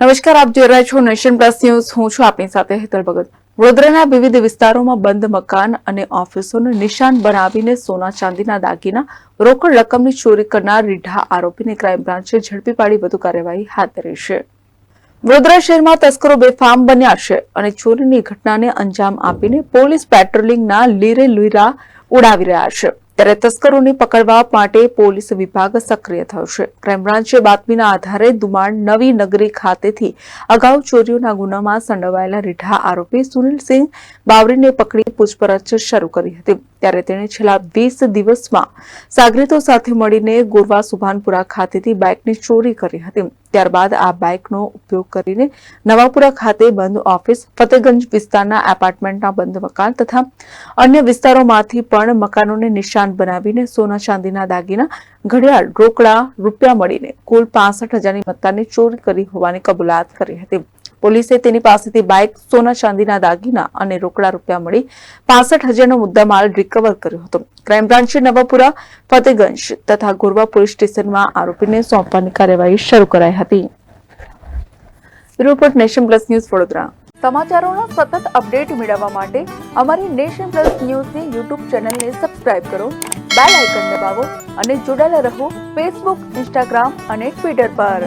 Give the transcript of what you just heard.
નમસ્કાર, આપ જોઈ રહ્યા છો નેશન પ્લસ ન્યૂઝ. હું છું આપની સાથે હેતલ ભગત. વડોદરાના વિવિધ વિસ્તારોમાં બંધ મકાન અને ઓફિસોને નિશાન બનાવીને સોના ચાંદીના દાગીના, રોકડ રકમની ચોરી કરનાર રીઢા આરોપીને ક્રાઇમ બ્રાન્ચે ઝડપી પાડી, વધુ કાર્યવાહી હાથ ધરી છે. વડોદરા શહેરમાં તસ્કરો બેફામ બન્યા છે અને ચોરીની ઘટનાને અંજામ આપીને પોલીસ પેટ્રોલિંગના લીરે લીરા ઉડાવી રહ્યા છે. ત્યારે તસ્કરોને પકડવા માટે પોલીસ વિભાગ સક્રિય થયો છે ક્રાઇમ બાતમીના આધારે દુમાણ નવી નગરી ખાતેથી અગાઉ ચોરીઓના ગુનામાં સંડોવાયેલા રીઢા આરોપી સુનિલસિંહ બાવરીને પકડી પૂછપરછ શરૂ કરી હતી. ત્યારે તેણે છેલ્લા વીસ દિવસમાં સાગરીતો સાથે મળીને ગોરવા સુભાનપુરા ખાતેથી બાઇકની ચોરી કરી હતી. ત્યારબાદ આ બાઇકનો ઉપયોગ કરીને નવાપુરા ખાતે બંધ ઓફિસ, ફતેગંજ વિસ્તારના એપાર્ટમેન્ટના બંધ મકાન તથા અન્ય વિસ્તારોમાંથી પણ મકાનોને નિશાન બનાવીને સોના ચાંદીના દાગીના, ઘડિયાળ, રોકડા, રૂપિયા મળીને કુલ પાસઠ હજારની મત્તાની ચોરી કરી હોવાની કબૂલાત કરી હતી. પોલીસે તેની પાસેથી બાઇક, સોના ચાંદીના દાગીના અને રોકડા રૂપિયા મળી પાસઠ હજારનો મુદ્દામાલ રિકવર કર્યો હતો. ક્રાઇમ બ્રાન્ચે નવાપુરા, ફતેગંજ તથા ગોરવા પોલીસ સ્ટેશનમાં આરોપીને સોંપવાની કાર્યવાહી શરૂ કરાઈ હતી. Report nation plus news Vadodara. સમાચારોના સતત અપડેટ મેળવવા માટે અમારી નેશન પ્લસ ન્યૂઝની યુટ્યુબ ચેનલને સબસ્ક્રાઇબ કરો, બેલ આઇકન દબાવો અને જોડાયેલા રહો ફેસબુક, ઇન્સ્ટાગ્રામ અને ટ્વિટર પર.